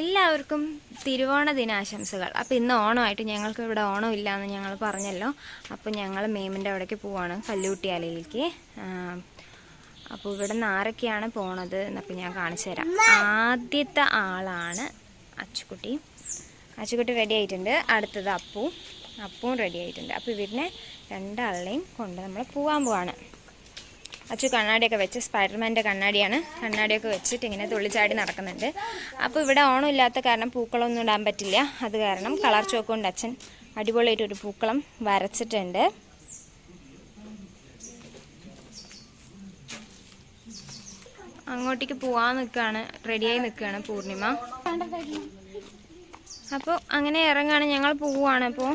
എല്ലാവർക്കും തിരുവോണ ദിനാശംസകൾ. അപ്പോൾ ഇന്ന് ഓണമായിട്ട് ഞങ്ങൾക്ക് ഇവിടെ ഓണം ഇല്ലയെന്ന് ഞങ്ങൾ പറഞ്ഞല്ലോ. അപ്പോൾ ഞങ്ങൾ മേമിന്റെ അവിടേക്ക് പോവാണ് കല്ലുകുട്ടിയാലയിലേക്ക്. അപ്പോൾ ഇവിടെ നിന്ന് ആരൊക്കെയാണ് പോണത് എന്നപ്പോൾ ഞാൻ കാണിച്ചു തരാം. ആദ്യത്തെ ആളാണ് അച്ചുക്കുട്ടി അച്ചുക്കുട്ടി റെഡി ആയിട്ടുണ്ട്. അടുത്തത് അപ്പു. അപ്പുവും റെഡി ആയിട്ടുണ്ട്. അപ്പോൾ ഇവരിനെ രണ്ടാളെയും കൊണ്ട് നമ്മൾ പോവാൻ പോവാണ്. അച്ചു കണ്ണാടിയൊക്കെ വെച്ച് സ്പൈഡർമാന്റെ കണ്ണാടിയാണ്. കണ്ണാടിയൊക്കെ വെച്ചിട്ട് ഇങ്ങനെ തുള്ളിച്ചാടി നടക്കുന്നുണ്ട്. അപ്പോൾ ഇവിടെ ഓണം ഇല്ലാത്ത കാരണം പൂക്കളൊന്നും ഇടാൻ പറ്റില്ല. അത് കാരണം കളർ ചോക്ക് കൊണ്ട് അച്ഛൻ അടിപൊളിയായിട്ടൊരു പൂക്കളം വരച്ചിട്ടുണ്ട്. അങ്ങോട്ടേക്ക് പോവാൻ നിൽക്കുകയാണ് റെഡിയായി നിൽക്കുകയാണ് പൂർണിമ. അപ്പോൾ അങ്ങനെ ഇറങ്ങാണ്. ഞങ്ങൾ പോവുകയാണ് അപ്പോൾ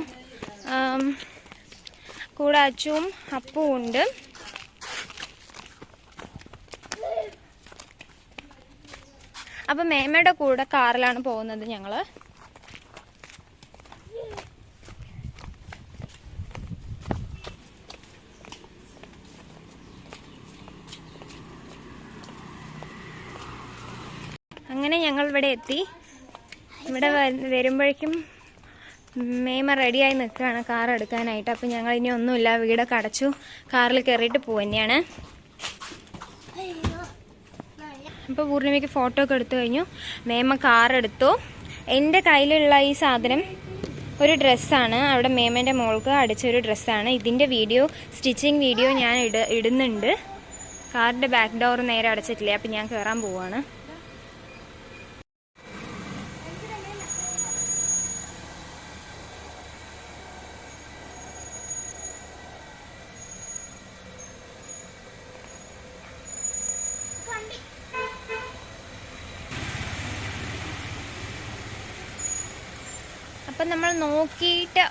കൂടെ അച്ചുവും അപ്പവും ഉണ്ട്. അപ്പൊ മേമയുടെ കൂടെ കാറിലാണ് പോകുന്നത് ഞങ്ങൾ. അങ്ങനെ ഞങ്ങൾ ഇവിടെ എത്തി. ഇവിടെ വരുമ്പോഴേക്കും മേമ റെഡിയായി നിൽക്കുകയാണ് കാർ എടുക്കാനായിട്ട്. അപ്പം ഞങ്ങൾ ഇനി ഒന്നുമില്ല വീടൊക്കെ അടച്ചു കാറിൽ കയറിയിട്ട് പോവുകയാണ് അപ്പോൾ പൂർണിമയ്ക്ക് ഫോട്ടോ ഒക്കെ എടുത്തു കഴിഞ്ഞു. മേമ കാർ എടുത്തു. എന്റെ കയ്യിലുള്ള ഈ സാധനം ഒരു ഡ്രസ്സാണ് അവിടെ മേമന്റെ മോൾക്ക് അടിച്ചൊരു ഡ്രസ്സാണ് ഇതിന്റെ വീഡിയോ സ്റ്റിച്ചിങ് വീഡിയോ ഞാൻ ഇട ഇടുന്നുണ്ട്. കാറിന്റെ ബാക്ക് ഡോർ നേരെ അടച്ചിട്ടില്ല? അപ്പം ഞാൻ കയറാൻ പോവാണ്. അപ്പം നമ്മൾ നോക്കിയിട്ട്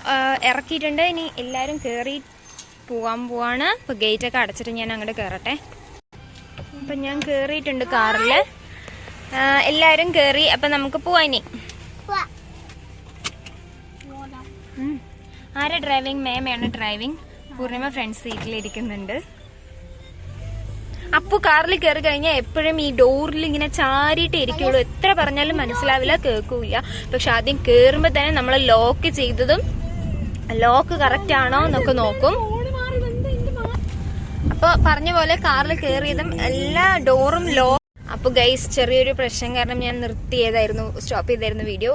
ഇറക്കിയിട്ടുണ്ട്. ഇനി എല്ലാവരും കയറി പോകാൻ പോവാണ്. അപ്പോൾ ഗേറ്റൊക്കെ അടച്ചിട്ട് ഞാൻ അങ്ങോട്ട് കയറട്ടെ അപ്പം ഞാൻ കയറിയിട്ടുണ്ട് കാറിൽ എല്ലാവരും കയറി അപ്പം നമുക്ക് പോവാം ഇനി. ഉം. ആരാ ഡ്രൈവിംഗ് മേമയാണ് ഡ്രൈവിംഗ് പൂർണിമ ഫ്രണ്ട് സീറ്റിൽ ഇരിക്കുന്നുണ്ട് അപ്പു കാറിൽ കയറി കഴിഞ്ഞാൽ എപ്പോഴും ഈ ഡോറിൽ ഇങ്ങനെ ചാരിയിട്ട് ഇരിക്കുള്ളൂ. എത്ര പറഞ്ഞാലും മനസ്സിലാവില്ല കേൾക്കൂല പക്ഷെ ആദ്യം കയറുമ്പോൾ തന്നെ നമ്മൾ ലോക്ക് ചെയ്തതും ലോക്ക് കറക്റ്റ് ആണോ എന്നൊക്കെ നോക്കും. അപ്പൊ പറഞ്ഞ പോലെ കാറിൽ കയറിയതും എല്ലാ ഡോറും ലോ അപ്പൊ ഗൈസ് ചെറിയൊരു പ്രശ്നം കാരണം ഞാൻ നിർത്തിയതായിരുന്നു സ്റ്റോപ്പ് ചെയ്തായിരുന്നു വീഡിയോ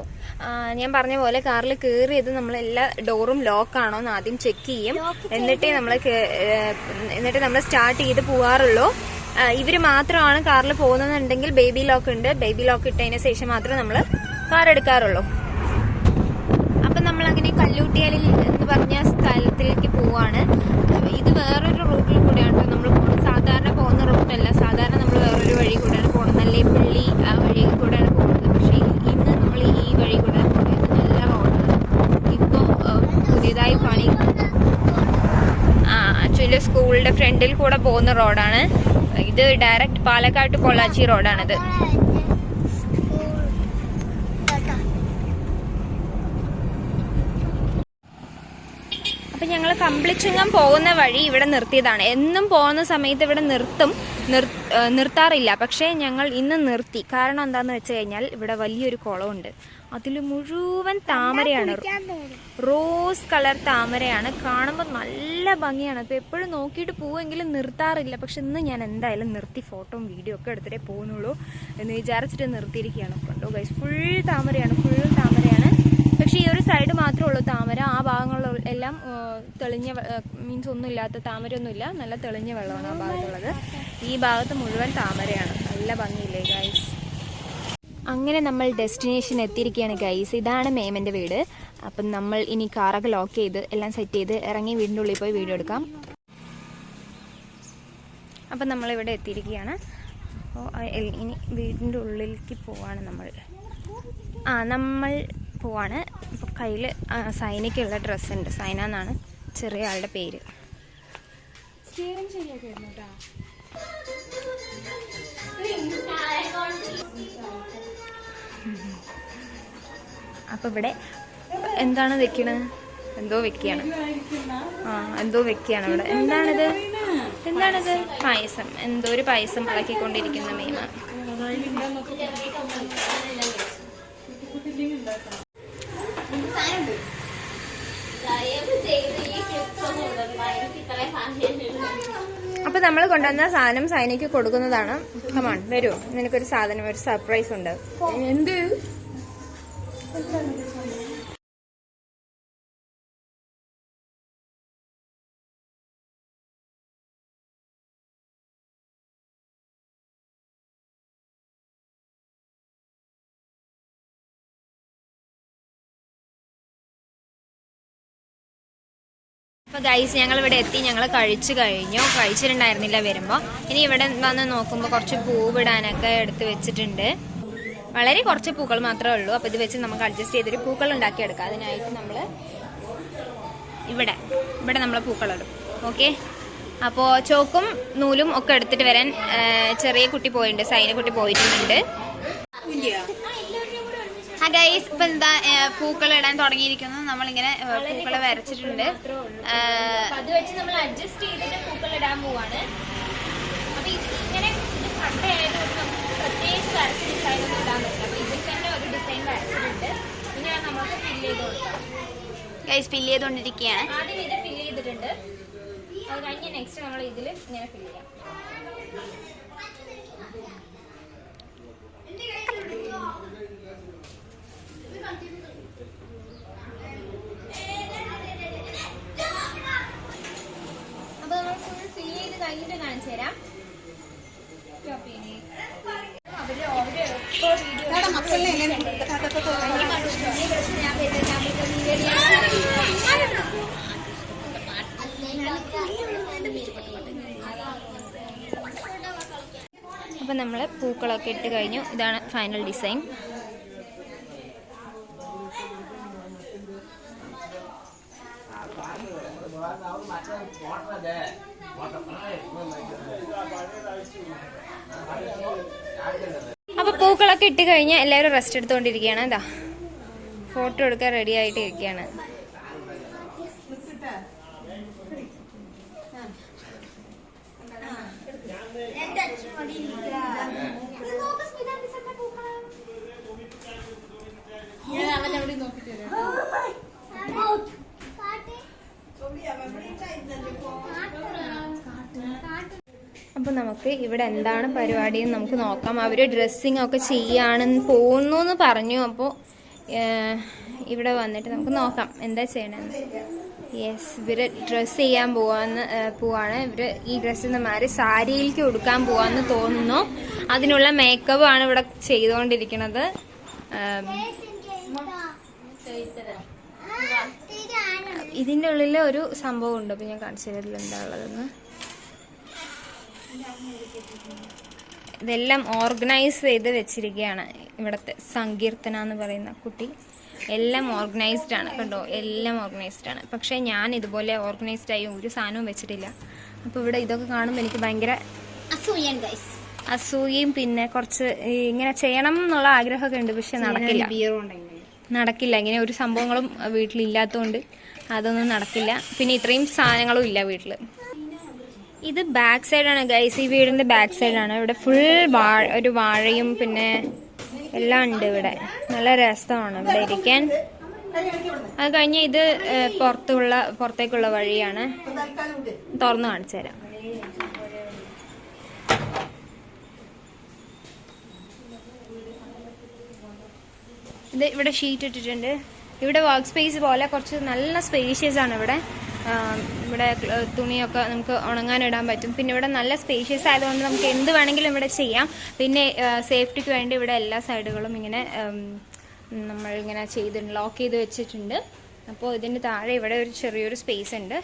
ഞാൻ പറഞ്ഞ പോലെ കാറിൽ കയറിയത് നമ്മൾ എല്ലാ ഡോറും ലോക്ക് ആണോ എന്ന് ആദ്യം ചെക്ക് ചെയ്യും. എന്നിട്ടേ നമ്മൾ എന്നിട്ട് നമ്മൾ സ്റ്റാർട്ട് ചെയ്ത് പോവാറുള്ളൂ. ആ, ഇവർ മാത്രമാണ് കാറിൽ പോകുന്നതെന്നുണ്ടെങ്കിൽ ബേബി ലോക്ക് ഉണ്ട്. ബേബി ലോക്ക് ഇട്ടതിന് ശേഷം മാത്രമേ നമ്മൾ കാർ എടുക്കാറുള്ളൂ. അപ്പം നമ്മൾ അങ്ങനെ കല്ലൂട്ടിയാലിൽ എന്ന് പറഞ്ഞ സ്ഥലത്തിലേക്ക് പോവാണ്. ഇത് വേറൊരു റൂട്ടിൽ കൂടെയാണ് നമ്മൾ സാധാരണ പോകുന്ന റൂട്ടല്ല സാധാരണ നമ്മൾ വേറൊരു വഴി കൂടെയാണ് പോകുന്നത് നല്ലേപ്പള്ളി ആ വഴി കൂടെയാണ് പോകുന്നത് പക്ഷേ ഇന്ന് നമ്മൾ ഈ വഴി കൂടെയാണ് പോകുന്നത് നല്ല റോഡാണ് ഇപ്പോൾ പുതിയതായി പണി ആ ആക്ച്വലി സ്കൂളിന്റെ ഫ്രണ്ടിൽ കൂടെ പോകുന്ന റോഡാണ് ഇത് ഡയറക്റ്റ് പാലക്കാട് പൊള്ളാച്ചി റോഡാണിത്. അപ്പൊ ഞങ്ങൾ കമ്പിളിച്ചുങ്ങം പോകുന്ന വഴി ഇവിടെ നിർത്തിയതാണ്. എന്നും പോകുന്ന സമയത്ത് ഇവിടെ നിർത്തും. നിർ- ഏ, നിർത്താറില്ല. പക്ഷേ ഞങ്ങൾ ഇന്ന് നിർത്തി. കാരണം എന്താണെന്ന് വെച്ച് കഴിഞ്ഞാൽ ഇവിടെ വലിയൊരു കുളമുണ്ട്. അതിൽ മുഴുവൻ താമരയാണ്. Rose colour താമരയാണ്. കാണുമ്പോൾ നല്ല ഭംഗിയാണ്. അപ്പോൾ എപ്പോഴും നോക്കിയിട്ട് പോവെങ്കിലും നിർത്താറില്ല. പക്ഷെ ഇന്ന് ഞാൻ എന്തായാലും നിർത്തി ഫോട്ടോയും വീഡിയോ ഒക്കെ എടുത്തിട്ടേ പോകുന്നുള്ളൂ എന്ന് വിചാരിച്ചിട്ട് നിർത്തിയിരിക്കുകയാണ്. കണ്ടോ ഗൈസ് ഫുൾ താമരയാണ്. ഫുൾ താമരയാണ്. പക്ഷെ ഈ ഒരു സൈഡ് മാത്രമേ ഉള്ളൂ. താമര ആ ഭാഗങ്ങളിൽ എല്ലാം തെളിഞ്ഞ മീൻസ് ഒന്നും ഇല്ലാത്ത താമരയൊന്നുമില്ല. നല്ല തെളിഞ്ഞ വെള്ളമാണ് ആ ഭാഗത്തുള്ളത്. ഈ ഭാഗത്ത് മുഴുവൻ താമരയാണ്. നല്ല ഭംഗിയില്ലേ ഗൈസ് അങ്ങനെ നമ്മൾ ഡെസ്റ്റിനേഷൻ എത്തിയിരിക്കുകയാണ് ഗൈസ് ഇതാണ് മേമന്റെ വീട്. അപ്പം നമ്മൾ ഇനി കാറൊക്കെ ലോക്ക് ചെയ്ത് എല്ലാം സെറ്റ് ചെയ്ത് ഇറങ്ങി വീടിന്റെ ഉള്ളിൽ പോയി വീഡിയോ എടുക്കാം. അപ്പം നമ്മളിവിടെ എത്തിയിരിക്കുകയാണ്. അപ്പോൾ ഇനി വീടിന്റെ ഉള്ളിലേക്ക് പോവാണ് നമ്മൾ. ആ നമ്മൾ പോവാണ്. അപ്പോൾ കയ്യിൽ സൈനയ്ക്കുള്ള ഡ്രസ്സ് ഉണ്ട് സൈന എന്നാണ് ചെറിയ ആളുടെ പേര്. അപ്പോൾ ഇവിടെ എന്താണ് വെക്കണത് എന്തോ വെക്കുകയാണ് ആ എന്തോ വെക്കുകയാണ് ഇവിടെ. എന്താണിത്? എന്താണിത്? പായസം. എന്തോ ഒരു പായസം ഇളക്കിക്കൊണ്ടിരിക്കുന്ന മീമ അപ്പൊ നമ്മൾ കൊണ്ടുവന്ന സാധനം സൈനയ്ക്ക് കൊടുക്കുന്നതാണ്. കമാൺ വരൂ. നിനക്കൊരു സാധനം ഒരു സർപ്രൈസ് ഉണ്ട്. എന്ത്? അപ്പൊ ഗൈസ് ഞങ്ങൾ ഇവിടെ എത്തി. ഞങ്ങൾ കഴിച്ചു കഴിഞ്ഞു. കഴിച്ചിട്ടുണ്ടായിരുന്നില്ല വരുമ്പോ. ഇനി ഇവിടെ വന്ന് നോക്കുമ്പോൾ കുറച്ച് പൂവിടാനൊക്കെ എടുത്ത് വെച്ചിട്ടുണ്ട്. വളരെ കുറച്ച് പൂക്കൾ മാത്രമേ ഉള്ളൂ. അപ്പോൾ ഇത് വെച്ച് നമുക്ക് അഡ്ജസ്റ്റ് ചെയ്തൊരു പൂക്കൾ ഉണ്ടാക്കിയെടുക്കാം അതിനായിട്ട് നമ്മൾ ഇവിടെ ഇവിടെ നമ്മൾ പൂക്കളിടും. ഓക്കെ അപ്പോൾ ചോക്കും നൂലും ഒക്കെ എടുത്തിട്ട് വരാൻ ചെറിയ കുട്ടി പോയിട്ടുണ്ട്. സൈന കുട്ടി പോയിട്ടുണ്ട്. ഗൈസ് ഇപ്പൊ എന്താ പൂക്കൾ ഇടാൻ തുടങ്ങിയിരിക്കുന്നു. നമ്മളിങ്ങനെ പൂക്കൾ വരച്ചിട്ടുണ്ട്. അത് വെച്ച് നമ്മൾ അഡ്ജസ്റ്റ് ചെയ്തിട്ട് പൂക്കൾ ഇടാൻ പോവാണ്. അപ്പൊ ഇങ്ങനെ ഇത് കട്ടയായതുകൊണ്ട് നമുക്ക് പ്രത്യേകിച്ച് വരച്ച ഡിസൈൻ ഒന്നും ഇടാൻ പറ്റില്ല. അപ്പൊ ഇതിൽ തന്നെ ഒരു ഡിസൈൻ വരച്ചിട്ടുണ്ട്. ഇനി അത് നമുക്ക് ഫില്ല് ചെയ്ത് കൊടുക്കാം ഗൈസ് ഫില്ല് ചെയ്തുകൊണ്ടിരിക്കുകയാണ്. ആദ്യം ഇത് ഫില്ല് ചെയ്തിട്ടുണ്ട്. അത് കഴിഞ്ഞ് നെക്സ്റ്റ് നമ്മൾ ഇതിൽ ഇങ്ങനെ ഫില്ല് ചെയ്യാം അപ്പൊ നമ്മൾ ഫുൾ ഫില്ല് ചെയ്ത് കഴിഞ്ഞിട്ട് കാണിച്ചു തരാം. അപ്പൊ നമ്മൾ നമ്മൾ പൂക്കളൊക്കെ ഇട്ട് കഴിഞ്ഞു. ഇതാണ് ഫൈനൽ ഡിസൈൻ അപ്പൊ പൂക്കളൊക്കെ ഇട്ട് കഴിഞ്ഞ് എല്ലാവരും റെസ്റ്റ് എടുത്തുകൊണ്ടിരിക്കുകയാണ് എന്താ ഫോട്ടോ എടുക്കാൻ റെഡി ആയിട്ട് ഇരിക്കുകയാണ്. അപ്പൊ നമുക്ക് ഇവിടെ എന്താണ് പരിപാടി എന്ന് നമുക്ക് നോക്കാം. അവർ ഡ്രസ്സിങ് ഒക്കെ ചെയ്യാണെന്ന് പോകുന്നു എന്ന് പറഞ്ഞു അപ്പോൾ ഇവിടെ വന്നിട്ട് നമുക്ക് നോക്കാം. എന്താ ചെയ്യണമെന്ന് യെസ് ഇവർ ഡ്രസ്സ് ചെയ്യാൻ പോവാന്ന് പോവാണ്. ഇവർ ഈ ഡ്രസ്സ് മാറി സാരിയിലേക്ക് ഉടുക്കാൻ പോവാന്ന് തോന്നുന്നു. അതിനുള്ള മേക്കപ്പ് ആണ് ഇവിടെ ചെയ്തുകൊണ്ടിരിക്കുന്നത് ഇതിന്റെ ഉള്ളിൽ ഒരു സംഭവം ഉണ്ട്. അപ്പൊ ഞാൻ കാണിച്ചു തരില്ല എന്താ ഉള്ളതെന്ന്. ഇതെല്ലാം ഓർഗനൈസ് ചെയ്ത് വെച്ചിരിക്കുകയാണ് ഇവിടുത്തെ സങ്കീർത്തന എന്ന് പറയുന്ന കുട്ടി. എല്ലാം ഓർഗനൈസ്ഡ് ആണ്. കണ്ടോ? എല്ലാം ഓർഗനൈസ്ഡ് ആണ്. പക്ഷേ ഞാൻ ഇതുപോലെ ഓർഗനൈസ്ഡ് ആയി ഒരു സാധനവും വെച്ചിട്ടില്ല. അപ്പോൾ ഇവിടെ ഇതൊക്കെ കാണുമ്പോൾ എനിക്ക് ഭയങ്കര അസൂയയും പിന്നെ കുറച്ച് ഇങ്ങനെ ചെയ്യണം എന്നുള്ള ആഗ്രഹമൊക്കെ ഉണ്ട്. പക്ഷെ നടക്കില്ല. നടക്കില്ല. ഇങ്ങനെ ഒരു സംഭവങ്ങളും വീട്ടിലില്ലാത്തതുകൊണ്ട് അതൊന്നും നടക്കില്ല. പിന്നെ ഇത്രയും സാധനങ്ങളും ഇല്ല വീട്ടിൽ ഇത് ബാക്ക് സൈഡാണ് ഗൈസ് ഈ വീടിന്റെ ബാക്ക് സൈഡാണ് ഇവിടെ ഫുൾ വാഴ ഒരു വാഴയും പിന്നെ എല്ലാം ഉണ്ട് ഇവിടെ. നല്ല രസമാണ് ഇവിടെ ഇരിക്കാൻ. അത് കഴിഞ്ഞ് ഇത് പുറത്തുള്ള പുറത്തേക്കുള്ള വഴിയാണ്. തുറന്നു കാണിച്ചു തരാം. ഇത് ഇവിടെ ഷീറ്റ് ഇട്ടിട്ടുണ്ട്. ഇവിടെ വർക്ക് സ്പേസ് പോലെ കുറച്ച് നല്ല സ്പേഷ്യസ് ആണ് ഇവിടെ. ഇവിടെ തുണിയൊക്കെ നമുക്ക് ഉണങ്ങാനിടാൻ പറ്റും. പിന്നെ ഇവിടെ നല്ല സ്പേഷ്യസ് ആയതുകൊണ്ട് നമുക്ക് എന്ത് വേണമെങ്കിലും ഇവിടെ ചെയ്യാം. പിന്നെ സേഫ്റ്റിക്ക് വേണ്ടി ഇവിടെ എല്ലാ സൈഡുകളും ഇങ്ങനെ ഇങ്ങനെ ചെയ്ത് ലോക്ക് ചെയ്ത് വെച്ചിട്ടുണ്ട്. അപ്പോൾ ഇതിന്റെ താഴെ ഇവിടെ ഒരു ചെറിയൊരു സ്പേസ് ഉണ്ട്.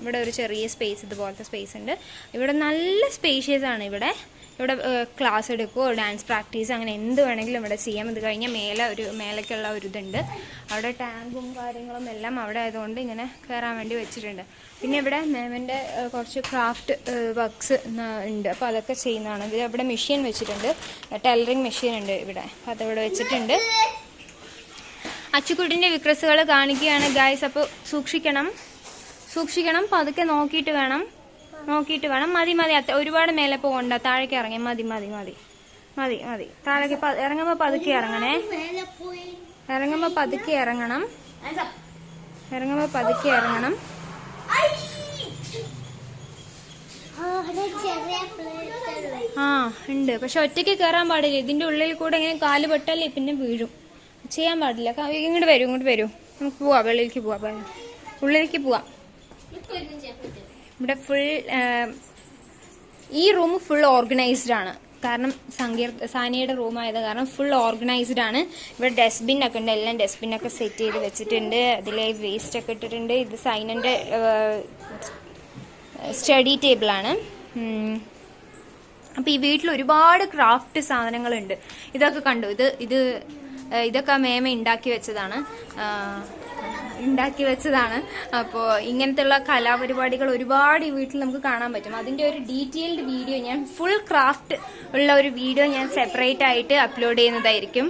ഇവിടെ ഒരു ചെറിയ സ്പേസ് ഇതുപോലത്തെ സ്പേസ് ഉണ്ട്. ഇവിടെ നല്ല സ്പേഷ്യസ് ആണ് ഇവിടെ. ഇവിടെ ക്ലാസ് എടുക്കുകയോ ഡാൻസ് പ്രാക്ടീസ് അങ്ങനെ എന്ത് വേണമെങ്കിലും ഇവിടെ ചെയ്യാം. ഇത് കഴിഞ്ഞാൽ മേലെ ഒരു മേലേക്കുള്ള ഒരു ഇതുണ്ട്. അവിടെ ടാങ്കും കാര്യങ്ങളും എല്ലാം അവിടെ ആയതുകൊണ്ട് ഇങ്ങനെ കയറാൻ വേണ്ടി വെച്ചിട്ടുണ്ട്. പിന്നെ ഇവിടെ മാമിന്റെ കുറച്ച് ക്രാഫ്റ്റ് വർക്ക്സ് ഉണ്ട്. അപ്പോൾ അതൊക്കെ ചെയ്യുന്നതാണ്. ഇത് ഇവിടെ മെഷീൻ വെച്ചിട്ടുണ്ട്. ടൈലറിങ് മെഷീൻ ഉണ്ട് ഇവിടെ. അപ്പോൾ അതവിടെ വെച്ചിട്ടുണ്ട്. അച്ചുക്കുട്ടിന്റെ വിക്രസുകൾ കാണിക്കുകയാണ്. ഗായ്സ് അപ്പോൾ സൂക്ഷിക്കണം. സൂക്ഷിക്കണം. പതുക്കെ നോക്കിയിട്ട് വേണം. നോക്കിയിട്ട് വേണം. മതി മതി. അത്ര ഒരുപാട് മേലെ പോകണ്ട. താഴേക്ക് ഇറങ്ങി. മതി മതി മതി. മതി മതി. താഴേക്ക് പ- ഇറങ്ങുമ്പോ പതുക്കെ ഇറങ്ങണേ. ഇറങ്ങുമ്പോ പതുക്കെ ഇറങ്ങണം. ഇറങ്ങുമ്പോ പതുക്കെ ഇറങ്ങണം. ആ ഉണ്ട്. പക്ഷെ ഒറ്റയ്ക്ക് കയറാൻ പാടില്ല. ഇതിന്റെ ഉള്ളിൽ കൂടെ ഇങ്ങനെ കാൽ പെട്ടല്ലേ പിന്നെ വീഴും. ചെയ്യാൻ പാടില്ല. ഇങ്ങോട്ട് വരൂ ഇങ്ങോട്ട് വരൂ. നമുക്ക് പോവാം. വെളിയിലേക്ക് പോവാം. ഉള്ളിലേക്ക് പോവാം. ഇവിടെ ഫുൾ ഈ റൂം ഫുൾ ഓർഗനൈസ്ഡ് ആണ്. കാരണം സങ്കീർ സാനിയുടെ റൂം ആയത് കാരണം ഫുൾ ഓർഗനൈസ്ഡ് ആണ്. ഇവിടെ ഡസ്റ്റ്ബിൻ ഒക്കെ ഉണ്ട്. എല്ലാം ഡസ്റ്റ്ബിൻ ഒക്കെ സെറ്റ് ചെയ്ത് വെച്ചിട്ടുണ്ട്. അതിൽ വേസ്റ്റ് ഒക്കെ ഇട്ടിട്ടുണ്ട്. ഇത് സൈനന്റെ സ്റ്റഡി ടേബിളാണ് അപ്പോൾ ഈ വീട്ടിൽ ഒരുപാട് ക്രാഫ്റ്റ് സാധനങ്ങളുണ്ട്. ഇതൊക്കെ കണ്ടു. ഇത് ഇത് ഇതൊക്കെ മേമ ഉണ്ടാക്കി വെച്ചതാണ്. ഉണ്ടാക്കി വെച്ചതാണ്. അപ്പോൾ ഇങ്ങനത്തെയുള്ള കലാപരിപാടികൾ ഒരുപാട് ഈ വീട്ടിൽ നമുക്ക് കാണാൻ പറ്റും. അതിന്റെ ഒരു ഡീറ്റെയിൽഡ് വീഡിയോ ഞാൻ ഫുൾ ക്രാഫ്റ്റ് ഉള്ള ഒരു വീഡിയോ ഞാൻ സെപ്പറേറ്റ് ആയിട്ട് അപ്ലോഡ് ചെയ്യുന്നതായിരിക്കും.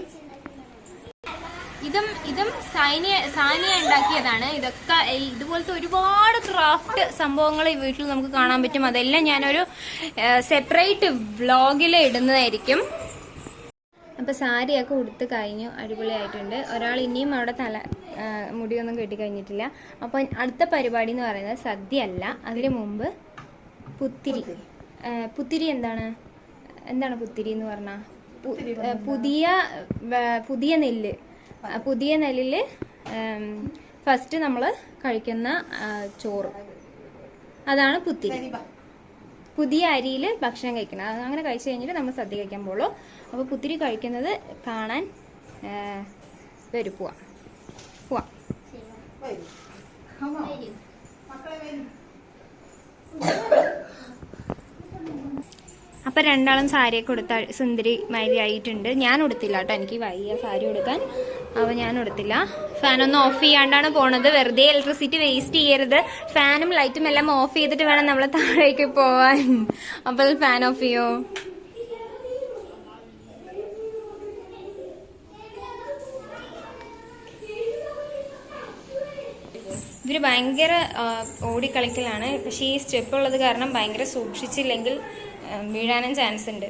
ഇതും ഇതും സാനിയ സാനിയ ഉണ്ടാക്കിയതാണ്. ഇതൊക്കെ ഇതുപോലത്തെ ഒരുപാട് ക്രാഫ്റ്റ് സംഭവങ്ങൾ ഈ വീട്ടിൽ നമുക്ക് കാണാൻ പറ്റും. അതെല്ലാം ഞാനൊരു സെപ്പറേറ്റ് വ്ളോഗിൽ ഇടുന്നതായിരിക്കും. അപ്പൊ സാരിയൊക്കെ ഉടുത്ത് കഴിഞ്ഞു അടിപൊളിയായിട്ടുണ്ട്. ഒരാൾ ഇനിയും അവിടെ തല മുടിയൊന്നും കെട്ടി കഴിഞ്ഞിട്ടില്ല. അപ്പോൾ അടുത്ത പരിപാടി എന്ന് പറയുന്നത് സദ്യ അല്ല അതിനു മുമ്പ് പുത്തിരി. പുത്തിരി എന്താണ്? എന്താണ് പുത്തിരി എന്ന് പറഞ്ഞാൽ പുതിയ പുതിയ നെല്ല്. പുതിയ നെല്ലിൽ ഫസ്റ്റ് നമ്മൾ കഴിക്കുന്ന ചോറ്. അതാണ് പുത്തിരി. പുതിയ അരിയിൽ ഭക്ഷണം കഴിക്കണം. അത് അങ്ങനെ കഴിച്ചു കഴിഞ്ഞിട്ട് നമ്മൾ സദ്യ കഴിക്കാൻ പോകുള്ളൂ. അപ്പോൾ പുത്തിരി കഴിക്കുന്നത് കാണാൻ വരും പോവാം. പോവാം. അപ്പൊ രണ്ടാളും സാരിയൊക്കെ കൊടുത്ത സുന്ദരി മാരി ആയിട്ടുണ്ട്. ഞാൻ ഉടുത്തില്ല കേട്ടോ. എനിക്ക് വയ്യ സാരി ഉടുക്കാൻ. അപ്പൊ ഞാൻ എടുത്തില്ല ഫാൻ ഒന്ന് ഓഫ് ചെയ്യാണ്ടാണ് പോണത്. വെറുതെ ഇലക്ട്രിസിറ്റി വേസ്റ്റ് ചെയ്യരുത്. ഫാനും ലൈറ്റും എല്ലാം ഓഫ് ചെയ്തിട്ട് വേണം നമ്മൾ താഴേക്ക് പോവാൻ. അപ്പോൾ ഫാൻ ഓഫ് ചെയ്യോ? ഇവർ ഭയങ്കര ഓടിക്കളിക്കലാണ്. പക്ഷേ ഈ സ്റ്റെപ്പ് ഉള്ളത് കാരണം ഭയങ്കര സൂക്ഷിച്ചില്ലെങ്കിൽ വീഴാനും ചാൻസ് ഉണ്ട്.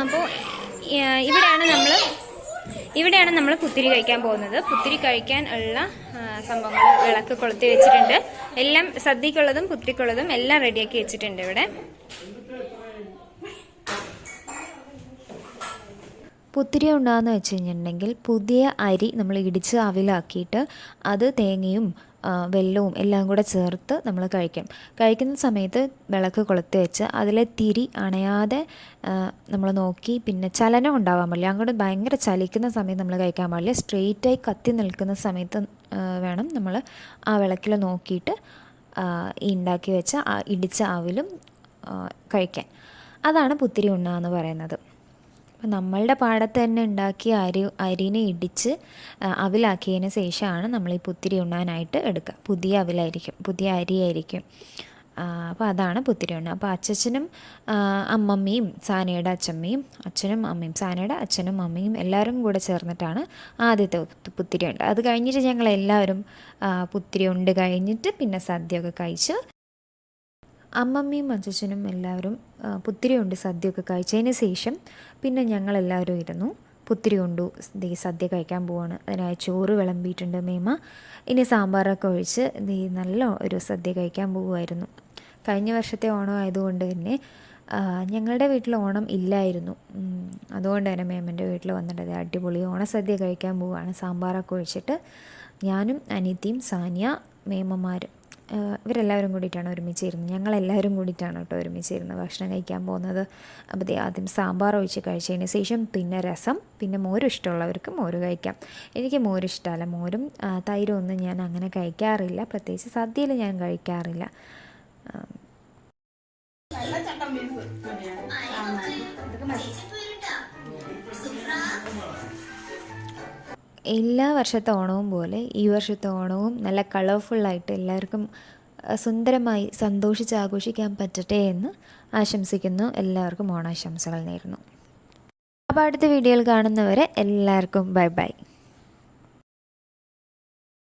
അപ്പോൾ ഇവിടെയാണ് നമ്മൾ ഇവിടെയാണ് നമ്മൾ പുത്തിരി കഴിക്കാൻ പോകുന്നത്. പുത്തിരി കഴിക്കാൻ ഉള്ള സംഭവങ്ങൾ വിളക്ക് കൊളുത്തി വെച്ചിട്ടുണ്ട്. എല്ലാം സദ്യക്കുള്ളതും പുത്തിരിക്കുള്ളതും എല്ലാം റെഡിയാക്കി വെച്ചിട്ടുണ്ട് ഇവിടെ. പുത്തിരി ഉണ്ടാകുന്ന വെച്ച് കഴിഞ്ഞിട്ടുണ്ടെങ്കിൽ പുതിയ അരി നമ്മൾ ഇടിച്ച് അവിലാക്കിയിട്ട് അത് തേങ്ങയും വെല്ലവും എല്ലാം കൂടെ ചേർത്ത് നമ്മൾ കഴിക്കും. കഴിക്കുന്ന സമയത്ത് വിളക്ക് കൊളുത്തി വെച്ച് അതിലെ തിരി അണയാതെ നമ്മൾ നോക്കി പിന്നെ ചലനം ഉണ്ടാവാൻ പാടില്ല. അങ്ങോട്ട് ഭയങ്കര ചലിക്കുന്ന സമയത്ത് നമ്മൾ കഴിക്കാൻ പാടില്ല. സ്ട്രെയിറ്റായി കത്തി നിൽക്കുന്ന സമയത്ത് വേണം നമ്മൾ ആ വിളക്കിൽ നോക്കിയിട്ട് ഈ ഉണ്ടാക്കി വെച്ച ഇടിച്ച അവിലും കഴിക്കാൻ. അതാണ് പുത്തിരി ഉണ്ണ എന്ന് പറയുന്നത്. അപ്പം നമ്മളുടെ പാടത്ത് തന്നെ ഉണ്ടാക്കിയ അരി അരിനെ ഇടിച്ച് അവിലാക്കിയതിന് ശേഷമാണ് നമ്മൾ ഈ പുത്തിരി ഉണ്ണാനായിട്ട് എടുക്കുക. പുതിയ അവിലായിരിക്കും പുതിയ അരിയായിരിക്കും. അപ്പോൾ അതാണ് പുത്തിരി ഉണ്ണ അപ്പോൾ അച്ഛനും അമ്മമ്മയും സാനയുടെ അച്ചമ്മയും അച്ഛനും അമ്മയും സാനയുടെ അച്ഛനും അമ്മയും എല്ലാവരും കൂടെ ചേർന്നിട്ടാണ് ആദ്യത്തെ പു- പുത്തിരി ഉണ്ട് അത് കഴിഞ്ഞിട്ട് ഞങ്ങൾ എല്ലാവരും ആ, പുത്തിരി ഉണ്ട് കഴിഞ്ഞിട്ട് പിന്നെ സദ്യയൊക്കെ കഴിച്ച് അമ്മമ്മയും അച്ഛനും എല്ലാവരും ആ, പുത്തിരി കൊണ്ട് സദ്യയൊക്കെ കഴിച്ചതിന് ശേഷം പിന്നെ ഞങ്ങളെല്ലാവരും ഇരുന്നു. പുത്തിരി കൊണ്ടു ദേ സദ്യ കഴിക്കാൻ പോവാണ്. അതിനായി ചോറ് വിളമ്പിയിട്ടുണ്ട് മേമ. ഇനി സാമ്പാറൊക്കെ ഒഴിച്ച് ദേ നല്ല ഒരു സദ്യ കഴിക്കാൻ പോവുമായിരുന്നു. കഴിഞ്ഞ വർഷത്തെ ഓണം ആയതുകൊണ്ട് തന്നെ ഞങ്ങളുടെ വീട്ടിൽ ഓണം ഇല്ലായിരുന്നു. അതുകൊണ്ട് തന്നെ മേമന്റെ വീട്ടിൽ വന്നിട്ട് അടിപൊളി ഓണസദ്യ കഴിക്കാൻ പോവുകയാണ് സാമ്പാറൊക്കെ ഒഴിച്ചിട്ട് ഞാനും അനീതിയും സാനിയ മേമമാരും. ഇവരെല്ലാവരും കൂടിയിട്ടാണ് ഒരുമിച്ചിരുന്നത്. ഞങ്ങളെല്ലാവരും കൂടിയിട്ടാണ് കേട്ടോ ഒരുമിച്ചിരുന്നത് ഭക്ഷണം കഴിക്കാൻ പോകുന്നത്. അപ്പോൾ ആദ്യം സാമ്പാർ ഒഴിച്ച് കഴിച്ചതിന് ശേഷം പിന്നെ രസം പിന്നെ മോരും ഇഷ്ടമുള്ളവർക്ക് മോര് കഴിക്കാം. എനിക്ക് മോര് ഇഷ്ടമല്ല. മോരും തൈരും ഒന്നും ഞാൻ അങ്ങനെ കഴിക്കാറില്ല. പ്രത്യേകിച്ച് സദ്യയിൽ ഞാൻ കഴിക്കാറില്ല. ആം, എല്ലാ വർഷത്തെ ഓണവും പോലെ ഈ വർഷത്തെ ഓണവും നല്ല കളർഫുള്ളായിട്ട് എല്ലാവർക്കും സുന്ദരമായി സന്തോഷിച്ച് ആഘോഷിക്കാൻ പറ്റട്ടെ എന്ന് ആശംസിക്കുന്നു. എല്ലാവർക്കും ഓണാശംസകൾ നേരുന്നു. അപ്പോൾ അടുത്ത വീഡിയോയിൽ കാണുന്നവരെ എല്ലാവർക്കും ബൈ ബൈ.